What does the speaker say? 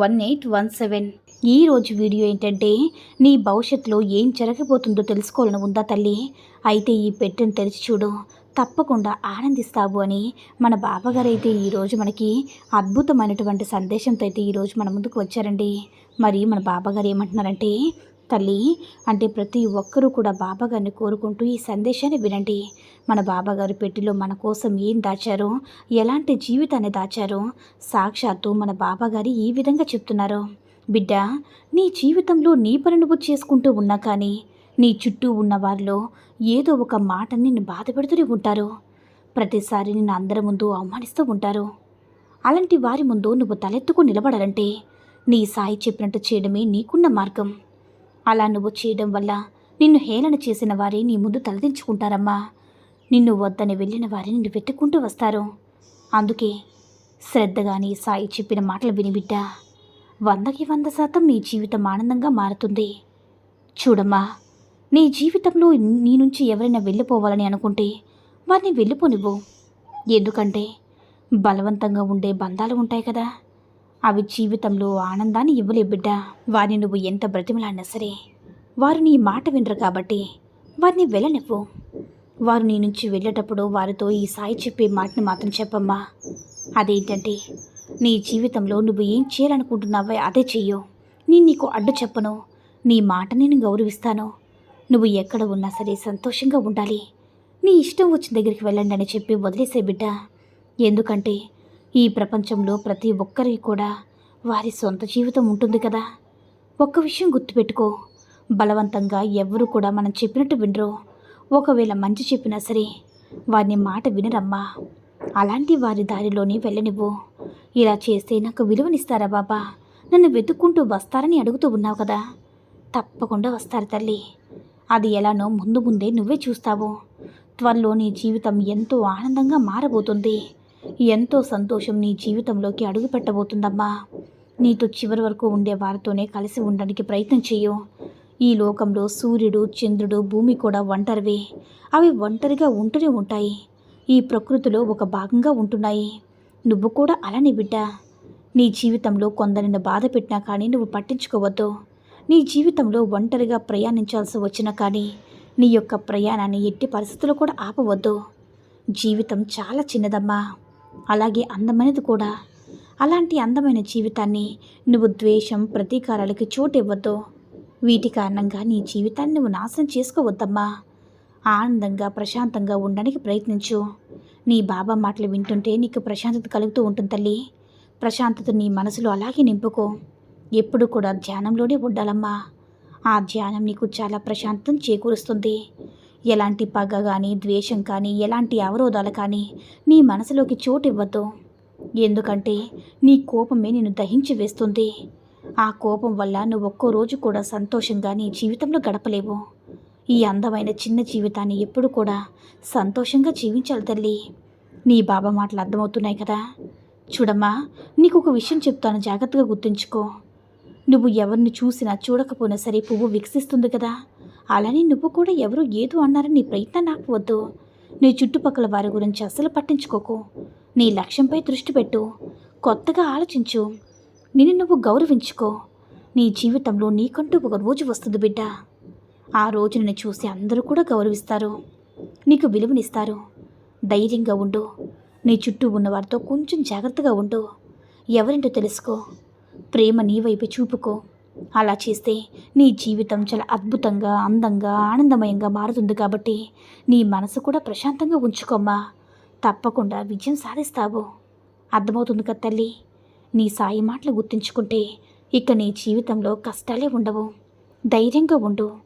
one eight one seven ఈరోజు video ఏంటంటే నీ భవిష్యత్తులో ఏం జరగబోతుందో తెలుసుకోవాలని ఉందా తల్లి? అయితే ఈ పెట్టెను తెరిచి చూడు. తప్పకుండా ఆనందిస్తావు అని మన బాబాగారు అయితే ఈరోజు మనకి అద్భుతమైనటువంటి సందేశంతో అయితే ఈరోజు మన ముందుకు వచ్చారండి. మరి మన బాబాగారు ఏమంటున్నారంటే తల్లి అంటే ప్రతి ఒక్కరూ కూడా బాబాగారిని కోరుకుంటూ ఈ సందేశాన్ని వినండి. మన బాబాగారు పెట్టిలో మన కోసం ఏం దాచారో ఎలాంటి జీవితాన్ని దాచారో సాక్షాత్తు మన బాబాగారి ఈ విధంగా చెప్తున్నారు. బిడ్డ నీ జీవితంలో నీ పని నువ్వు చేసుకుంటూ ఉన్నా కానీ నీ చుట్టూ ఉన్న వారిలో ఏదో ఒక మాటని నిన్ను బాధ పెడుతూనే ఉంటారు. ప్రతిసారి నిన్ను అందరి ముందు అవమానిస్తూ ఉంటారు. అలాంటి వారి ముందు నువ్వు తలెత్తుకు నిలబడాలంటే నీ సాయి చెప్పినట్టు చేయడమే నీకున్న మార్గం. అలా నువ్వు చేయడం వల్ల నిన్ను హేళన చేసిన వారే నీ ముందు తలదించుకుంటారమ్మా. నిన్ను వద్దని వెళ్ళిన వారిని నిన్ను వెతుక్కుంటూ వస్తారు. అందుకే శ్రద్ధగాని సాయి చెప్పిన మాటలు వినిబిడ్డ వందకి వంద శాతం నీ జీవితం ఆనందంగా మారుతుంది. చూడమ్మా నీ జీవితంలో నీ నుంచి ఎవరైనా వెళ్ళిపోవాలని అనుకుంటే వారిని వెళ్ళిపోనివ్వు. ఎందుకంటే బలవంతంగా ఉండే బంధాలు ఉంటాయి కదా. అవి జీవితంలో ఆనందాన్ని ఇవ్వలే బిడ్డ. వారిని నువ్వు ఎంత బ్రతిమలాడినా సరే వారు నీ మాట వినరు కాబట్టి వారిని వెళ్ళనివ్వు. వారు నీ నుంచి వెళ్ళేటప్పుడు వారితో ఈ సాయి చెప్పే మాటని మాత్రం చెప్పమ్మా. అదేంటంటే నీ జీవితంలో నువ్వు ఏం చేయాలనుకుంటున్నావో అదే చెయ్యు. నేను నీకు అడ్డు చెప్పను. నీ మాట నేను గౌరవిస్తాను. నువ్వు ఎక్కడ ఉన్నా సరే సంతోషంగా ఉండాలి. నీ ఇష్టం వచ్చిన దగ్గరికి వెళ్ళండి అని చెప్పి వదిలేసే బిడ్డ. ఎందుకంటే ఈ ప్రపంచంలో ప్రతి ఒక్కరికి కూడా వారి సొంత జీవితం ఉంటుంది కదా. ఒక్క విషయం గుర్తుపెట్టుకో. బలవంతంగా ఎవ్వరూ కూడా మనం చెప్పినట్టు వినరు. ఒకవేళ మంచి చెప్పినా సరే వారిని మాట వినరమ్మా. అలాంటి వారి దారిలోనే వెళ్ళనివ్వు. ఇలా చేస్తే నాకు విలువనిస్తారా బాబా? నన్ను వెతుక్కుంటూ వస్తారని అడుగుతూ ఉన్నావు కదా. తప్పకుండా వస్తారు తల్లి. అది ఎలానో ముందు ముందే నువ్వే చూస్తావు. త్వరలో నీ జీవితం ఎంతో ఆనందంగా మారబోతుంది. ఎంతో సంతోషం నీ జీవితంలోకి అడుగు పెట్టబోతుందమ్మా నీతో చివరి వరకు ఉండే వారితోనే కలిసి ఉండడానికి ప్రయత్నం చేయు ఈ లోకంలో సూర్యుడు చంద్రుడు భూమి కూడా ఒంటరివే. అవి ఒంటరిగా ఉంటూనే ఉంటాయి. ఈ ప్రకృతిలో ఒక భాగంగా ఉంటున్నాయి. నువ్వు కూడా అలానే బిడ్డ. నీ జీవితంలో కొందరిని బాధ పెట్టినా కానీ నువ్వు పట్టించుకోవద్దు. నీ జీవితంలో ఒంటరిగా ప్రయాణించాల్సి వచ్చినా కానీ నీ యొక్క ప్రయాణాన్ని ఎట్టి పరిస్థితులు కూడా ఆపవద్దు. జీవితం చాలా చిన్నదమ్మా. అలాగే అందమైనది కూడా. అలాంటి అందమైన జీవితాన్ని నువ్వు ద్వేషం ప్రతీకారాలకి చోటు ఇవ్వద్దు వీటి కారణంగా నీ జీవితాన్ని నువ్వు నాశనం చేసుకోవద్దమ్మా. ఆనందంగా ప్రశాంతంగా ఉండడానికి ప్రయత్నించు. నీ బాబా మాటలు వింటుంటే నీకు ప్రశాంతత కలుగుతూ ఉంటుంది తల్లి. ప్రశాంతత నీ మనసులో అలాగే నింపుకో. ఎప్పుడు కూడా ధ్యానంలోనే ఉండాలమ్మా. ఆ ధ్యానం నీకు చాలా ప్రశాంతం చేకూరుస్తుంది. ఎలాంటి పగ కానీ ద్వేషం కానీ ఎలాంటి అవరోధాలు కానీ నీ మనసులోకి చోటు ఇవ్వద్దు ఎందుకంటే నీ కోపమే నిన్ను దహించి వేస్తుంది. ఆ కోపం వల్ల నువ్వు ఒక్కో రోజు కూడా సంతోషంగా నీ జీవితంలో గడపలేవు. ఈ అందమైన చిన్న జీవితాన్ని ఎప్పుడు కూడా సంతోషంగా జీవించాలి తల్లి. నీ బాబా మాటలు అర్థమవుతున్నాయి కదా? చూడమ్మా నీకు ఒక విషయం చెప్తాను జాగ్రత్తగా గుర్తుంచుకో. నువ్వు ఎవరిని చూసినా చూడకపోయినా సరే పువ్వు వికసిస్తుంది కదా? అలానే నువ్వు కూడా ఎవరు ఏదో అన్నారని నీ ప్రయత్నం ఆపవద్దు నీ చుట్టుపక్కల వారి గురించి అస్సలు పట్టించుకోకు. నీ లక్ష్యంపై దృష్టి పెట్టు. కొత్తగా ఆలోచించు. నిన్ను నువ్వు గౌరవించుకో. నీ జీవితంలో నీకంటూ ఒక రోజు వస్తుంది బిడ్డ. ఆ రోజు నిన్ను చూసి అందరూ కూడా గౌరవిస్తారు. నీకు విలువనిస్తారు. ధైర్యంగా ఉండు. నీ చుట్టూ ఉన్నవారితో కొంచెం జాగ్రత్తగా ఉండు. ఎవరింటో తెలుసుకో. ప్రేమ నీ వైపు చూపుకో. అలా చేస్తే నీ జీవితం చాలా అద్భుతంగా అందంగా ఆనందమయంగా మారుతుంది కాబట్టి నీ మనసు కూడా ప్రశాంతంగా ఉంచుకోమ్మా. తప్పకుండా విజయం సాధిస్తావు. అర్థమవుతుంది కదా తల్లి. నీ సాయి మాటలు గుర్తుంచుకుంటే ఇక నీ జీవితంలో కష్టాలే ఉండవు. ధైర్యంగా ఉండు.